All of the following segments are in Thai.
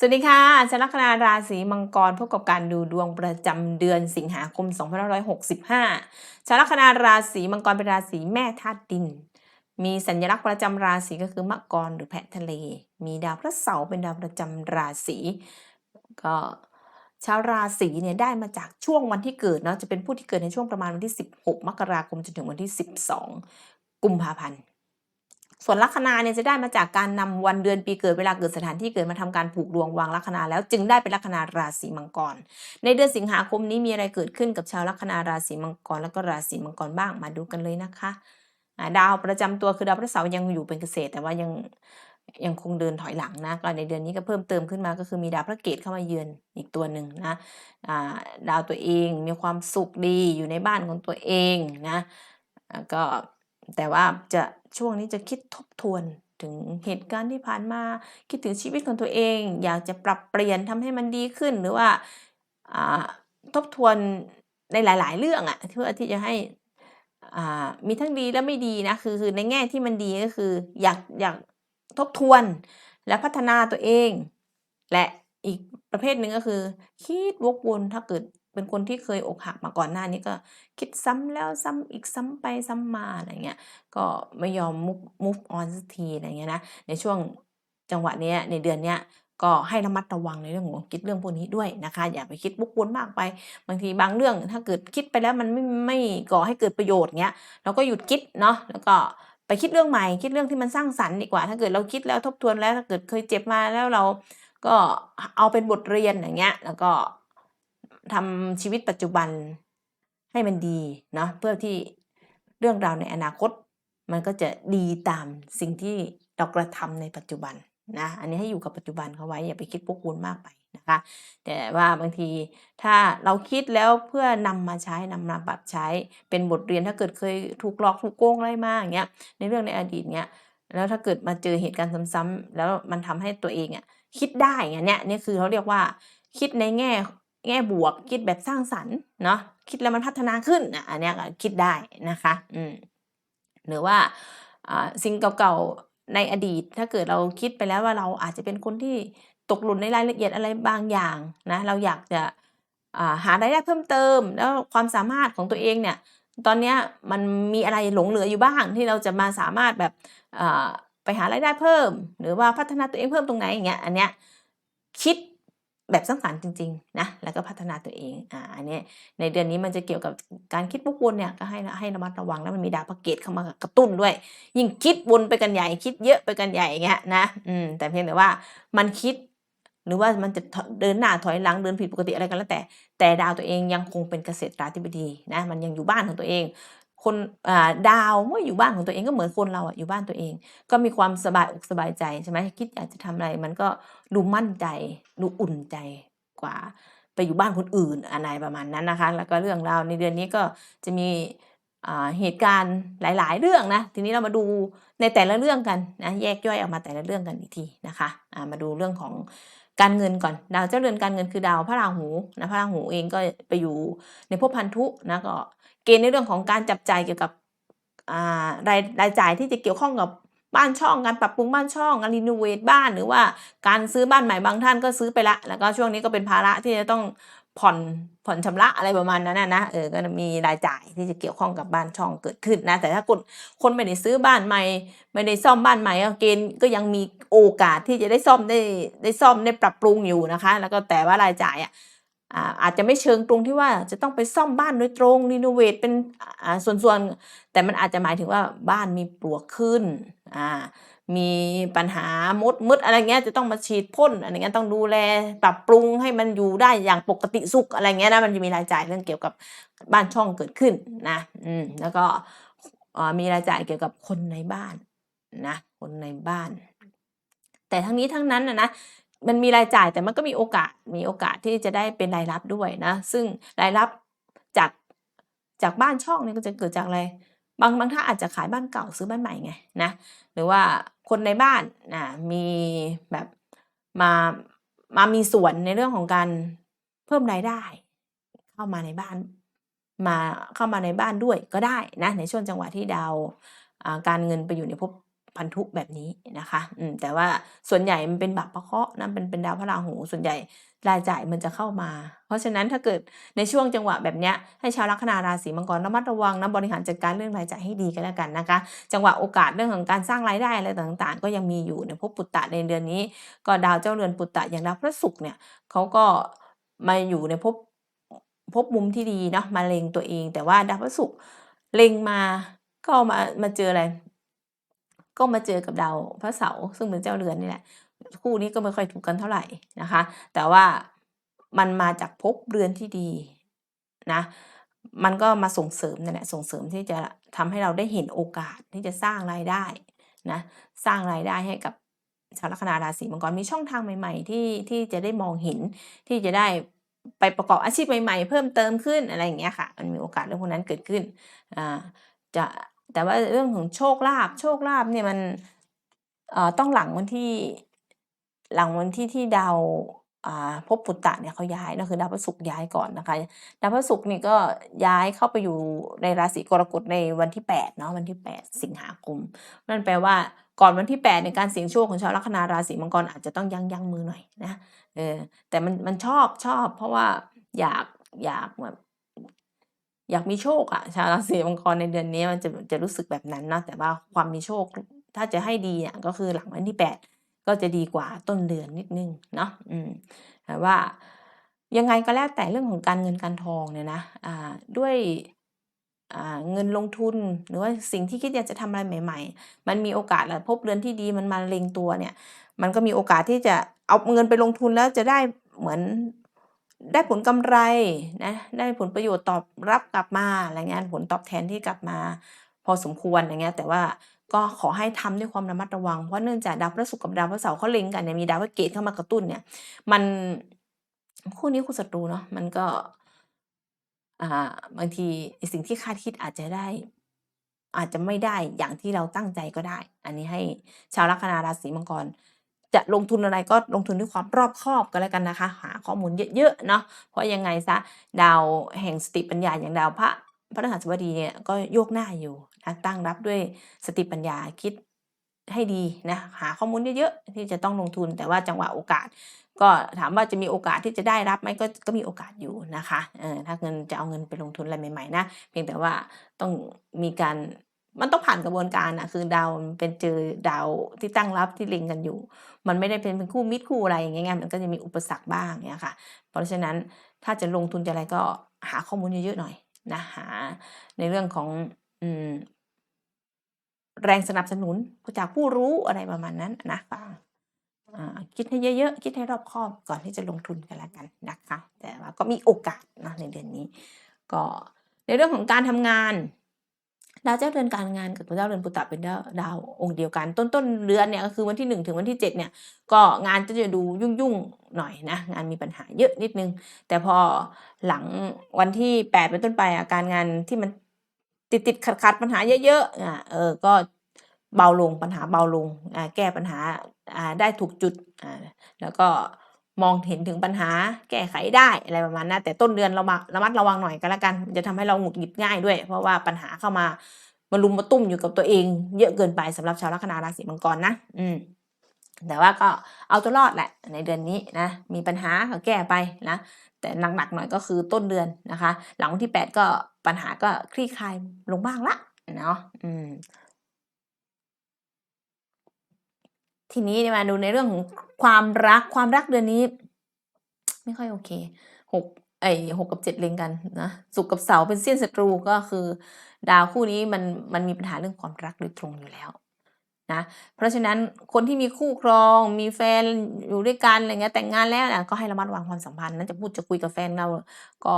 สวัสดีค่ะฉันลัคนาราศีมังกรพบกับการดูดวงประจำเดือนสิงหาคม 2565ฉันลัคนาราศีมังกรเป็นราศีแม่ธาตุดิน มีสัญลักษณ์ประจำราศีก็คือมะกรหรือแพะทะเล มีดาวพระเสาร์เป็นดาวประจำราศีก็ชาวราศีเนี่ยได้มาจากช่วงวันที่เกิดเนาะจะเป็นผู้ที่เกิดในช่วงประมาณวันที่ 16 มกราคมจนถึงวันที่ 12 กุมภาพันธ์ ส่วนลัคนาเนี่ยจะได้มาจากการนำวันเดือนปีเกิดเวลาเกิดสถานที่เกิดมาทำการผูกดวงวางลัคนาแล้วจึงได้เป็นลัคนาราศีมังกร ในเดือนสิงหาคมนี้มีอะไรเกิดขึ้นกับชาวลัคนาราศีมังกร แล้วก็ราศีมังกรบ้างมาดูกันเลยนะคะดาวประจำตัวคือดาวพฤหัสยังอยู่เป็นเกษตร แต่ว่ายังยังคงเดินถอยหลังนะก็ในเดือนนี้ก็เพิ่มเติมขึ้นมาก็คือมีดาวพระเกตเข้ามาเยือนอีกตัวหนึ่งนะดาวตัวเองมีความสุขดีอยู่ในบ้านของตัวเองนะก็แต่ว่าจะ ช่วงนี้จะคิดทบทวนถึงเหตุการณ์ที่ผ่านมาคิดถึงชีวิตของตัวเอง อยากจะปรับเปลี่ยนทำให้มันดีขึ้น หรือว่าทบทวนในหลาย ๆ เรื่องอะเพื่อที่จะให้มีทั้งดีและไม่ดีนะคือคือในแง่ที่มันดีก็คือ อยากอยากทบทวนและพัฒนาตัวเอง และอีกประเภทหนึ่งก็คือ คิดวกวนถ้าเกิด เป็นคนที่เคยอกหักมาก่อนหน้านี้ก็คิดซ้ำแล้วซ้ำอีกซ้ำไปซ้ำมาอะไรเงี้ยก็ไม่ยอม move move on สักทีอะไรเงี้ยนะในช่วงจังหวะเนี้ยในเดือนเนี้ยก็ให้ระมัดระวังในเรื่องของคิดเรื่องพวกนี้ด้วยนะคะ อย่าไปคิดวกวนมากไป บางทีบางเรื่องถ้าเกิดคิดไปแล้วมันไม่ไม่ก่อให้เกิดประโยชน์เงี้ยเราก็หยุดคิดเนาะแล้วก็ไปคิดเรื่องใหม่คิดเรื่องที่มันสร้างสรรค์ดีกว่า ถ้าเกิดเราคิดแล้วทบทวนแล้วถ้าเกิดเคยเจ็บมาแล้วเราก็เอาเป็นบทเรียนอย่างเงี้ย แล้วก็ ทำชีวิตปัจจุบันให้มันดีเนาะเพื่อที่เรื่องราวในอนาคต มันก็จะดีตามสิ่งที่เรากระทำในปัจจุบันนะอันนี้ให้อยู่กับปัจจุบันเขาไว้อย่าไปคิดพวกวนมากไปนะคะ แต่ว่าบางทีถ้าเราคิดแล้วเพื่อนำมาใช้นำมาปรับใช้เป็นบทเรียนถ้าเกิดเคยถูกหลอกถูกโกงอะไรมาอย่างเงี้ยในเรื่องในอดีตเนี้ยแล้วถ้าเกิดมาเจอเหตุการณ์ซ้ำๆแล้วมันทำให้ตัวเองอะคิดได้อย่างเนี้ยนี่คือเขาเรียกว่าคิดในแง่ แง่บวกคิดแบบสร้างสรรค์เนาะคิดแล้วมันพัฒนาขึ้นอันนี้ก็คิดได้นะคะอืมหรือว่าสิ่งเก่าๆในอดีต ถ้าเกิดเราคิดไปแล้วว่าเราอาจจะเป็นคนที่ตกหล่นในรายละเอียดอะไรบางอย่างนะเราอยากจะอ่าหารายได้เพิ่มเติม แล้วความสามารถของตัวเองเนี่ยตอนนี้มันมีอะไรหลงเหลืออยู่บ้างที่เราจะมาสามารถแบบไปหารายได้เพิ่ม หรือว่าพัฒนาตัวเองเพิ่มตรงไหนอย่างเงี้ยอันเนี้ยคิด แบบสร้างสรรค์จริงๆนะแล้วก็พัฒนาตัวเองอ่าอันนี้ในเดือนนี้มันจะเกี่ยวกับการคิดวกวนเนี่ยก็ให้ให้ระมัดระวังแล้วมันมีดาวพระเกตเข้ามากระตุ้นด้วย ยิ่งคิดวนไปกันใหญ่คิดเยอะไปกันใหญ่เงี้ยนะอืมแต่เพียงแต่ว่ามันคิด หรือว่ามันจะเดินหน้าถอยหลังเดินผิดปกติอะไรกันแล้วแต่ แต่ดาวตัวเองยังคงเป็นเกษตราธิบดีนะมันยังอยู่บ้านของตัวเอง คนดาวเมื่ออยู่บ้านของตัวเองก็เหมือนคนเราอะอยู่บ้านตัวเอง ก็มีความสบายอกสบายใจใช่ไหมคิดอยากจะทำอะไร มันก็ดูมั่นใจดูอุ่นใจกว่า ไปอยู่บ้านคนอื่นอะไรประมาณนั้นนะคะ แล้วก็เรื่องราวในเดือนนี้ก็จะมีเหตุการณ์หลาย ๆ เรื่องนะ ทีนี้เรามาดูในแต่ละเรื่องกันนะแยกย่อยออกมาแต่ละเรื่องกันอีกทีนะคะอ่ามาดูเรื่องของการเงินก่อน ดาวเจ้าเรือนการเงินคือดาวพระราหูนะพระราหูเองก็ไปอยู่ในภพพันธุนะก็ เกณฑ์ในเรื่องของการจับจ่ายเกี่ยวกับรายรายจ่ายที่จะเกี่ยวข้องกับบ้านช่องการปรับปรุงบ้านช่องการรีโนเวทบ้านหรือว่าการซื้อบ้านใหม่บางท่านก็ซื้อไปละ แล้วก็ช่วงนี้ก็เป็นภาระที่จะต้องผ่อนผ่อนชำระอะไรประมาณนั้นนะนะเออก็มีรายจ่ายที่จะเกี่ยวข้องกับบ้านช่องเกิดขึ้นนะแต่ถ้าคนคนไม่ได้ซื้อบ้านใหม่ ไม่ได้ซ่อมบ้านใหม่เกณฑ์ก็ยังมีโอกาสที่จะได้ซ่อมได้ได้ซ่อมได้ปรับปรุงอยู่นะคะ แล้วก็แต่ว่ารายจ่ายอะ อาจจะไม่เชิงตรงที่ว่าจะต้องไปซ่อมบ้านโดยตรงรีโนเวทเป็นส่วนๆ แต่มันอาจจะหมายถึงว่าบ้านมีปลวกขึ้น มีปัญหามดมืดอะไรเงี้ยจะต้องมาฉีดพ่นอะไรเงี้ยต้องดูแลปรับปรุงให้มันอยู่ได้อย่างปกติสุขอะไรเงี้ยนะมันจะมีรายจ่ายเรื่องเกี่ยวกับบ้านช่องเกิดขึ้นนะอืมแล้วก็มีรายจ่ายเกี่ยวกับคนในบ้านนะคนในบ้านแต่ทั้งนี้ทั้งนั้นนะนะ มันมีรายจ่ายแต่มันก็มีโอกาสมีโอกาสที่จะได้เป็นรายรับด้วยนะ ซึ่งรายรับจากจากบ้านช่องนี่ก็จะเกิดจากอะไรบางบางท่านอาจจะขายบ้านเก่าซื้อบ้านใหม่ไงนะหรือว่าคนในบ้านนะมีแบบมามามีส่วนในเรื่องของการเพิ่มรายได้ เข้ามาในบ้านมาเข้ามาในบ้านด้วยก็ได้นะในช่วงจังหวะที่ดาวการเงินไปอยู่ในภพ พันธุแบบนี้นะคะอืมแต่ว่าส่วนใหญ่มันเป็นบาปพระเคราะห์นะเป็นเป็นดาวพระราหูส่วนใหญ่รายจ่ายมันจะเข้ามา เพราะฉะนั้นถ้าเกิดในช่วงจังหวะแบบเนี้ยให้ชาวลัคนาราศีมังกรระมัดระวังนะบริหารจัดการเรื่องรายจ่ายให้ดีก็แล้วกันนะคะ จังหวะโอกาสเรื่องของการสร้างรายได้อะไรต่างๆ ก็ยังมีอยู่ในภพปุตตะในเดือนนี้ ก็ดาวเจ้าเรือนปุตตะอย่างดาวพระศุกร์เนี่ยเขาก็มาอยู่ในภพภพมุมที่ดีเนาะมาเล็งตัวเอง แต่ว่าดาวพระศุกร์เล็งมาก็มามาเจออะไร ก็มาเจอกับดาวพระเสาร์ซึ่งเป็นเจ้าเรือนนี่แหละคู่นี้ก็ไม่ค่อยถูกกันเท่าไหร่นะคะ แต่ว่ามันมาจากภพเรือนที่ดีนะมันก็มาส่งเสริมนั่นแหละส่งเสริมที่จะทำให้เราได้เห็นโอกาสที่จะสร้างรายได้นะสร้างรายได้ให้กับชาวลัคนาราศีมังกรมีช่องทางใหม่ ๆ ที่ที่จะได้มองเห็นที่จะได้ไปประกอบอาชีพใหม่ ๆ เพิ่มเติมขึ้นอะไรอย่างเงี้ยค่ะ มันมีโอกาสเรื่องพวกนั้นเกิดขึ้นอ่าจะ แต่ว่าเรื่องของโชคลาภโชคลาภเนี่ยมันเอ่อต้องหลังวันที่หลังวันที่ที่ดาวอ่าภพปุตตะเนี่ยเขาย้ายนะคือดาวพระศุกร์ย้ายก่อนนะคะดาวพระศุกร์นี่ก็ย้ายเข้าไปอยู่ในราศีกรกฎในวันที่8เนาะวันที่ 8 สิงหาคมนั่นแปลว่าก่อนวันที่8ในการเสี่ยงโชคของชาวลัคนาราศีมังกรอาจจะต้องยั้งยั้งมือหน่อยนะเออแต่มันมันชอบชอบ เพราะว่าอยากอยากแบบ อยากมีโชคอะชาวราศีมังกรในเดือนนี้มันจะจะรู้สึกแบบนั้นนะแต่ว่าความมีโชคถ้าจะให้ดีอะก็คือหลังวันที่ 8 ก็จะดีกว่าต้นเดือนนิดนึงเนาะอืมแต่ว่ายังไงก็แล้วแต่เรื่องของการเงินการทองเนี่ยนะอ่าด้วยเงินลงทุนหรือว่าสิ่งที่คิดอยากจะทำอะไรใหม่ ๆ มันมีโอกาสแหละภพเรือนที่ดีมันมาเล็งตัวเนี่ย มันก็มีโอกาสที่จะเอาเงินไปลงทุนแล้วจะได้เหมือน ได้ผลกำไรนะได้ผลประโยชน์ตอบรับกลับมาอะไรเงี้ยผลตอบแทนที่กลับมา พอสมควรอย่างเงี้ยแต่ว่าก็ขอให้ทำด้วยความระมัดระวังเพราะเนื่องจากดาวพระศุกร์กับดาวพระเสาร์เขาเล็งกันเนี่ยมีดาวพระเกตเข้ามากระตุ้นเนี่ย มันคู่นี้คู่ศัตรูเนาะมันก็ อ่าบางทีสิ่งที่คาดคิดอาจจะได้ อาจจะไม่ได้อย่างที่เราตั้งใจก็ได้ อันนี้ให้ชาวลัคนาราศีมังกร จะลงทุนอะไรก็ลงทุนด้วยความรอบคอบก็แล้วกันนะคะ หาข้อมูลเยอะๆเนาะเพราะยังไงเสียดาวแห่งสติปัญญาอย่างดาวพระพฤหัสบดีเนี่ยก็โยกหน้าอยู่นะตั้งรับด้วยสติปัญญาคิดให้ดีนะหาข้อมูลเยอะๆที่จะต้องลงทุนแต่ว่าจังหวะโอกาส ก็ถามว่าจะมีโอกาสที่จะได้รับไหมก็ก็มีโอกาสอยู่นะคะเออถ้าเงินจะเอาเงินไปลงทุนอะไรใหม่ๆนะเพียงแต่ว่าต้องมีการ มันต้องผ่านกระบวนการอะคือดาวมันเป็นเจอดาวที่ตั้งรับที่เล็งกันอยู่ มันไม่ได้เป็นเป็นคู่มิตรคู่อะไรอย่างเงี้ไงมันก็จะมีอุปสรรคบ้างเงี้ยค่ะ เพราะฉะนั้นถ้าจะลงทุนจะอะไรก็หาข้อมูลเยอะๆหน่อยนะหาในเรื่องของอืมแรงสนับสนุนจากผู้รู้อะไรประมาณนั้นนะฟังคิดให้เยอะๆ คิดให้รอบคอบก่อนที่จะลงทุนก็แล้วกันนะคะ แต่ว่าก็มีโอกาสนะในเดือนนี้ ก็ในเรื่องของการทำงาน ดาวเจ้าเรือนการงานกับเจ้าเรือนปุตตะเป็นดาวดาวองค์เดียวกัน ต้นต้นเดือนเนี่ยก็คือวันที่ 1 ถึงวันที่ 7 เนี่ย ก็งานจะดูยุ่งๆหน่อยนะ งานมีปัญหาเยอะนิดนึง แต่พอหลังวันที่ 8 เป็นต้นไปอะการงานที่มันติดๆขัดๆปัญหาเยอะๆอ่าเออก็เบาลงปัญหาเบาลงอ่าแก้ปัญหาอ่าได้ถูกจุดอ่าแล้วก็ มองเห็นถึงปัญหาแก้ไขได้อะไรประมาณนั้นแต่ต้นเดือนเรามาระมัดระวังหน่อยก็แล้วกัน จะทำให้เราหงุดหงิดง่ายด้วย เพราะว่าปัญหาเข้ามามารุมมาตุ้มอยู่กับตัวเอง เยอะเกินไปสำหรับชาวลัคนาราศีมังกรนะ อืมแต่ว่าก็เอาตัวรอดแหละในเดือนนี้นะ มีปัญหาก็แก้ไปนะ แต่หนักๆหน่อยก็คือต้นเดือนนะคะ หลังวันที่ 8 ก็ปัญหาก็คลี่คลายลงบ้างล้วเนาะอืม ทีนี้มาดูในเรื่องของความรักความรักเดือนนี้ ไม่ค่อยโอเค6ไอ้6กับ7เลงกันนะศุกกับเสาเป็นเสี้ยนศัตรูก็คือ ดาวคู่นี้มันมันมีปัญหาเรื่องความรักโดยตรงอยู่แล้วนะเพราะฉะนั้นคนที่มีคู่ครองมีแฟนอยู่ด้วยกันอะไรเงี้ยแต่งงานแล้วนะก็ให้ระมัดระวังความสัมพันธ์นะจะพูดจะคุยกับแฟนเราก็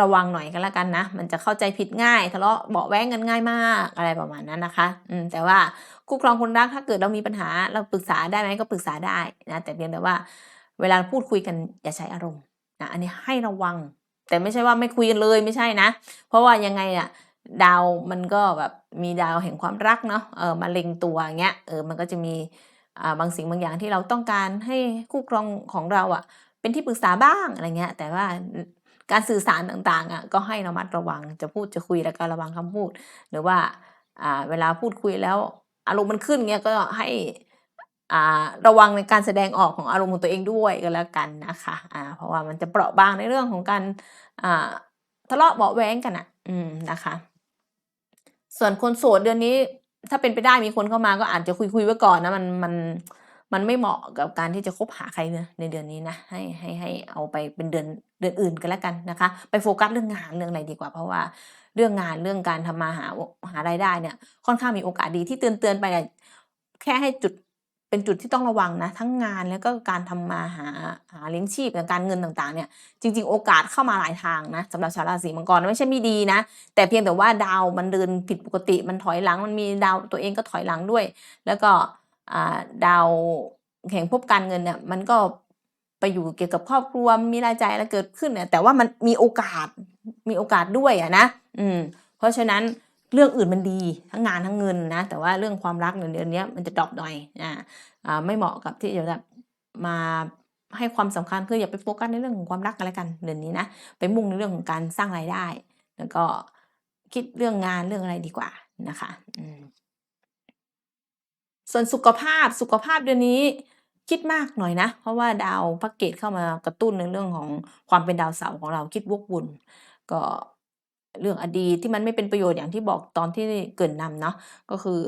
ระวังหน่อยก็แล้วกันนะ มันจะเข้าใจผิดง่ายทะเลาะเบาแว้งกันง่ายมากอะไรประมาณนั้นนะคะ อืมแต่ว่าคู่ครองคนรักถ้าเกิดเรามีปัญหาเราปรึกษาได้ไหมก็ปรึกษาได้นะแต่เพียงแต่ว่า เวลาพูดคุยกันอย่าใช้อารมณ์นะอันนี้ให้ระวัง แต่ไม่ใช่ว่าไม่คุยกันเลยไม่ใช่นะ เพราะว่ายังไงอะดาวมันก็แบบมีดาวแห่งความรักเนาะเออมาเล็งตัวเงี้ยเออมันก็จะมีบางสิ่งบางอย่างที่เราต้องการให้คู่ครองของเราอะเป็นที่ปรึกษาบ้างอะไรเงี้ยแต่ว่า การสื่อสารต่างๆอะก็ให้ระมัดระวังจะพูดจะคุยแล้วก็ระวังคำพูด หรือว่าอ่าเวลาพูดคุยแล้วอารมณ์มันขึ้นเงี้ยก็ให้อ่าระวังในการแสดงออกของอารมณ์ของตัวเองด้วยก็แล้วกันนะคะอ่าเพราะว่ามันจะเปราะบางในเรื่องของการอ่าทะเลาะเบาแว้งกันน่ะอืมนะคะ ส่วนคนโสดเดือนนี้ถ้าเป็นไปได้มีคนเข้ามาก็อาจจะคุยๆไว้ก่อนนะมันมัน มันไม่เหมาะกับการที่จะคบหาใครนะในเดือนนี้นะให้ให้ให้เอาไปเป็นเดือนเดือนอื่นก็แล้วกันนะคะ ไปโฟกัสเรื่องงานเรื่องอะไรดีกว่า เพราะว่าเรื่องงานเรื่องการทำมาหาหารายได้เนี่ย ค่อนข้างมีโอกาสดีที่เตือนๆไปเนี่ยแค่ให้จุดเป็นจุดที่ต้องระวังนะทั้งงานแล้วก็การทำมาหาหาเลี้ยงชีพกับการเงินต่างๆ เนี่ย จริง ๆ โอกาสเข้ามาหลายทางนะสำหรับชาวราศีมังกรไม่ใช่ไม่ดีนะ แต่เพียงแต่ว่าดาวมันเดินผิดปกติมันถอยหลังมันมีดาวตัวเองก็ถอยหลังด้วย แล้วก็ ดาวแห่งภพการเงินเนี่ยมันก็ไปอยู่เกี่ยวกับครอบครัวมีรายจ่ายอะไรเกิดขึ้นเนี่ยแต่ว่ามันมีโอกาสมีโอกาสด้วยอะนะอืมเพราะฉะนั้นเรื่องอื่นมันดีทั้งงานทั้งเงินนะแต่ว่าเรื่องความรักเนี่ยเดือนนี้มันจะดรอปหน่อยอ่าไม่เหมาะกับที่จะแบบมาให้ความสำคัญคืออย่าไปโฟกัสในเรื่องของความรักก็แล้วกันเดือนนี้นะไปมุ่งในเรื่องของการสร้างรายได้ แล้วก็คิดเรื่องงานเรื่องอะไรดีกว่านะคะอืม ส่วนสุขภาพสุขภาพเดือนนี้คิดมากหน่อยนะ เพราะว่าดาวพระเกตเข้ามากระตุ้นในเรื่องของความเป็นดาวเสาร์ของเราคิดวกวุ่นก็เรื่องอดีตที่มันไม่เป็นประโยชน์อย่างที่บอกตอนที่เกริ่นนำเนาะก็คือ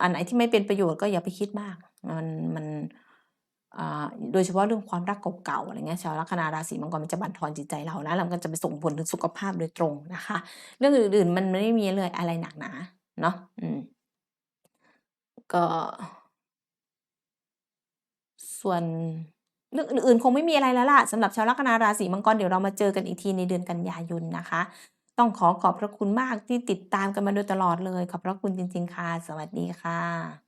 อันไหนที่ไม่เป็นประโยชน์ก็อย่าไปคิดมาก มันมันโดยเฉพาะเรื่องความรักเก่าๆอะไรเงี้ยชาวลัคนาราศีมังกรมันจะบั่นทอนจิตใจเรานะแล้วก็จะไปส่งผลถึงสุขภาพโดยตรงนะคะ เรื่องอื่นๆมันไม่มีเลยอะไรหนักหนาเนาะอืม ก็ ส่วนเรื่องอื่นๆ คงไม่มีอะไรแล้วล่ะสำหรับชาวลัคนาราศีมังกรเดี๋ยวเรามาเจอกันอีกทีในเดือนกันยายนนะคะ ต้องขอขอบพระคุณมากที่ติดตามกันมาโดยตลอดเลย ขอบพระคุณจริง ๆ ค่ะ สวัสดีค่ะ